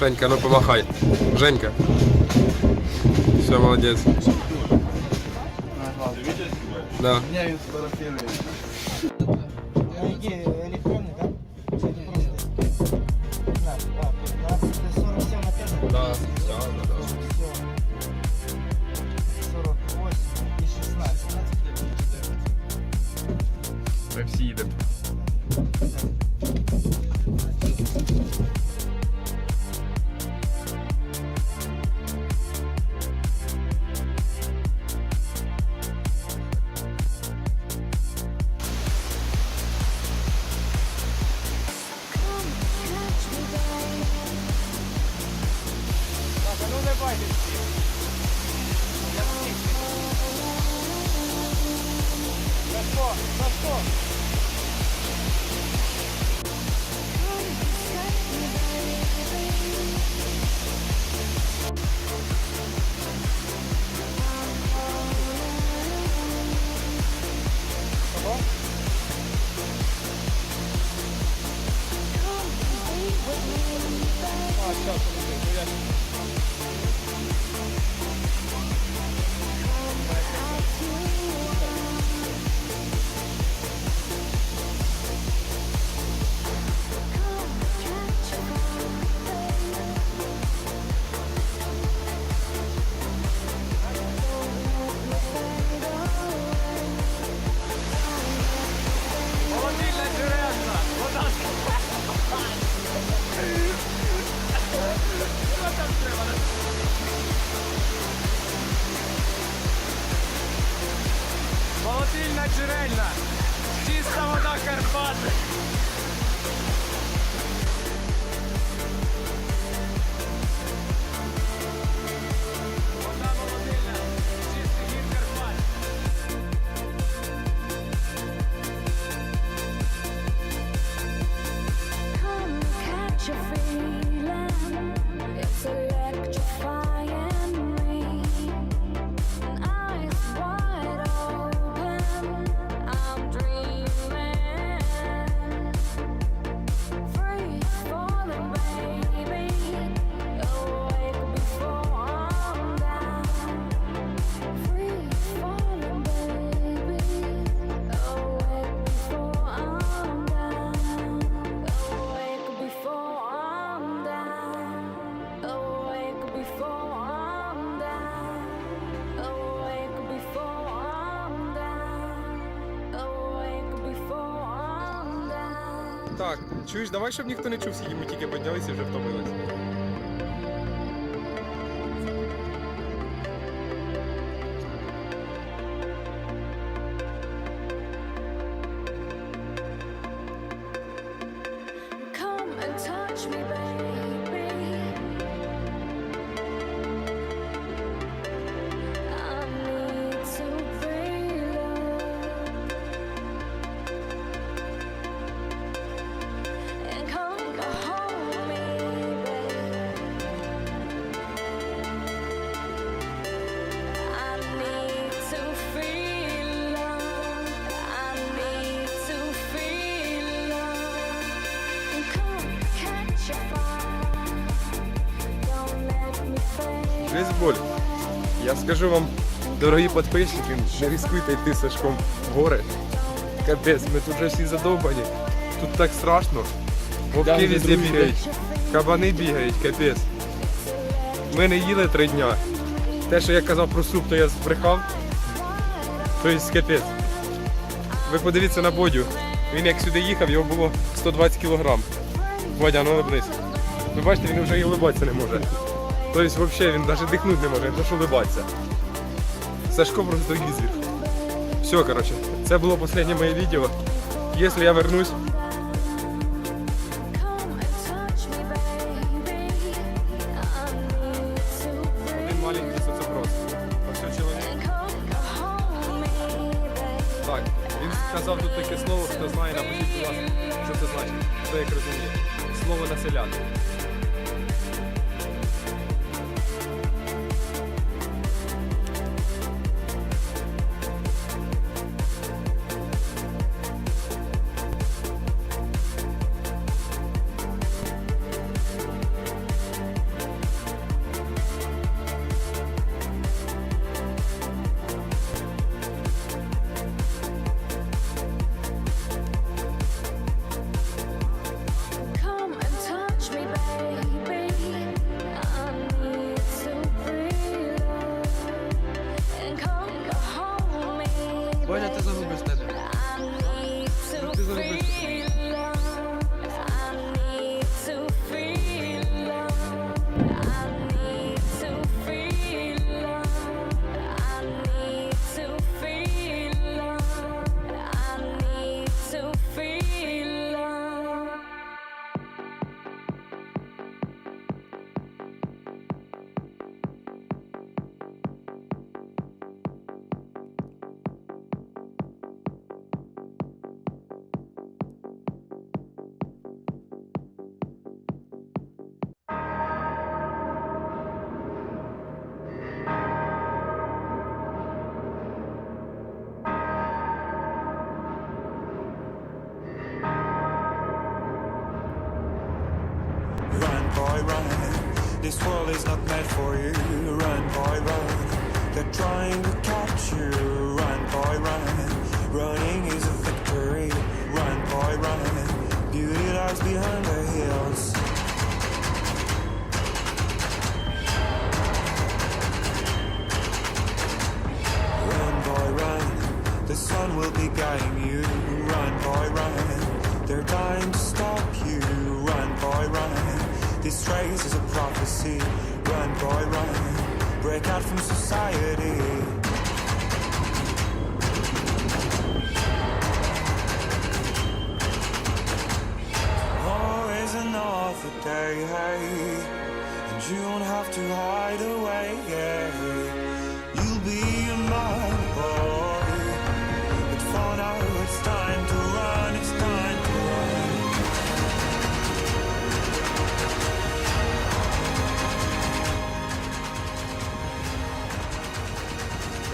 Женька, ну помахай. Женька. Все, молодець. Да. Меня він сфотографирує. Які електронні, так? Це не просто. На, а, 15, це 47 на 5. Да, да, да, да. Так, а ну не бачиш. Сашко, Сашко. Ого. А, сейчас, подожди, ну я... Молодильна! Чиста вода Карпат! Вода молодильна! Чистий гір Карпат! Come catch a feeling, it's electrifying Так, чуєш, давай, щоб ніхто не чув, скільки ми тільки піднялися і вже втомилися. Come and touch me, baby. Бейсболь. Я скажу вам, дорогі підписники, не ризикуйте йти Сашком в гори. Капець, ми тут вже всі задовбані. Тут так страшно. Вовки вже везде другий бігають. Кабани бігають, капець. Ми не їли три дня. Те, що я казав про суп, то я збрехав. Тобто капець. Ви подивіться на Бодю. Він як сюди їхав, його було 120 кілограм. Бодя, ну вниз. Ви бачите, він вже і улибатися не може. Тобто взагалі він навіть дихнути не може, то що улибатися. Сашко просто візір. Все, коротше, це було останнє моє відео. Якщо я вернусь, This world is not meant for you. Run, boy, run. They're trying to catch you. Run, boy, run. Running is a victory. Run, boy, run. Beauty lies behind the hills. Run, boy, run. The sun will be guiding you. Run, boy, run. They're dying to stop you. Run, boy, run. This race is a prophecy. Run, boy, run. Break out from society. Always another day, and you don't have to hide away. You'll be a man, boy. But for now, it's time to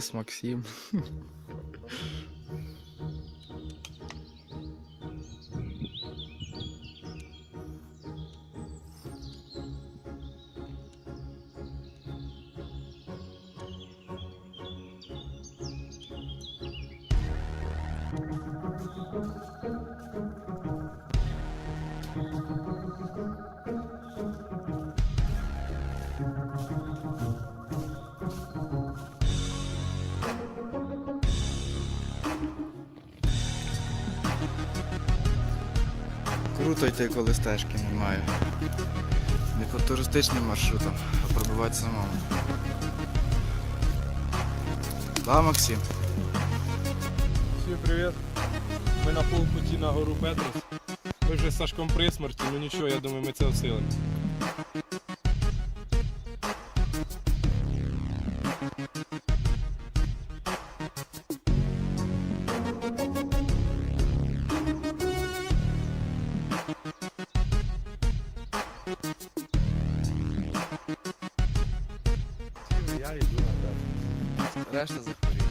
Ліс Максим. Круто йти, коли стежки немає. Не по туристичним маршрутам, а пробувати самому. Да, Максим? Всім привіт. Ми на полпуті на гору Петрус. Ми вже з Сашком при смерті, ну нічого, я думаю, ми це осилимо. Я йду назад. Решта захворів.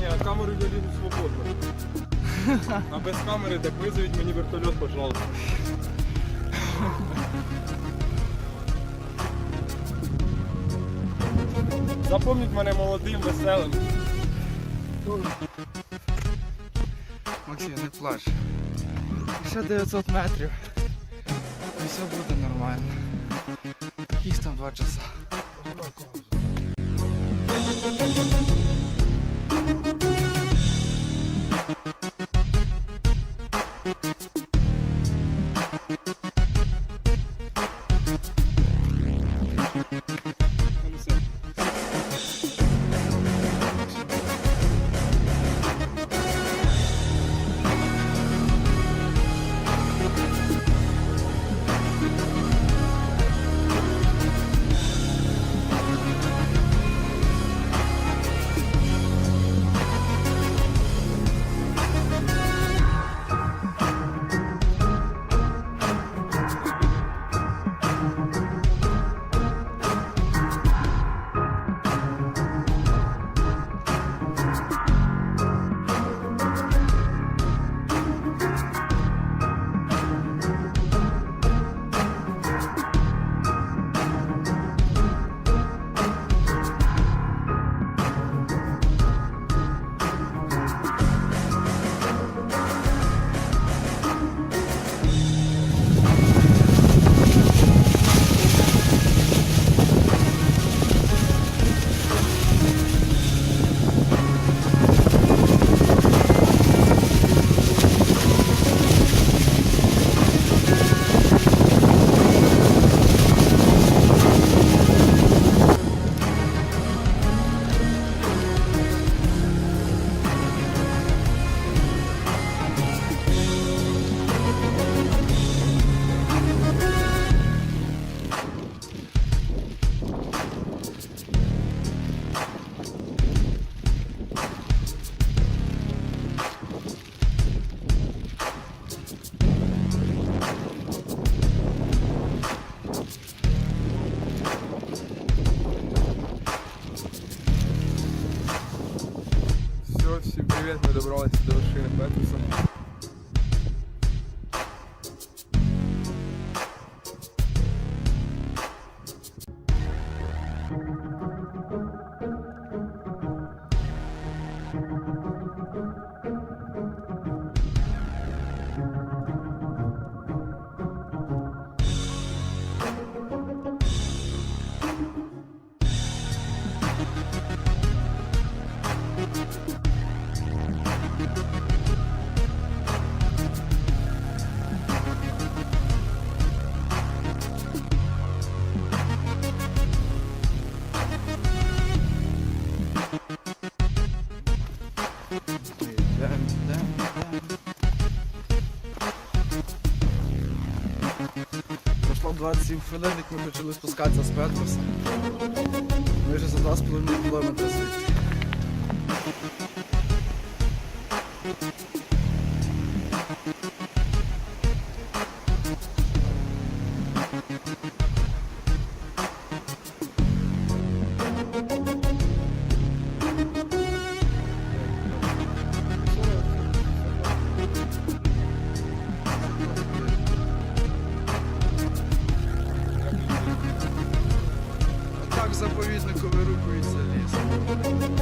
Ні, а камеру я лізу свободно. А без камери так визовіть мені вертольот, пожалуйста. Запомніть мене молодим, веселим. Максим, не плач. Ще 900 метрів. І все буде нормально. Якісь там два часа. Все, добралися до вершини Петруса. пройшло 27 хвилин, як ми почали спускатися з Петрос. Ми вже за 2,5 км звідти. заповіднику вирукується ліс.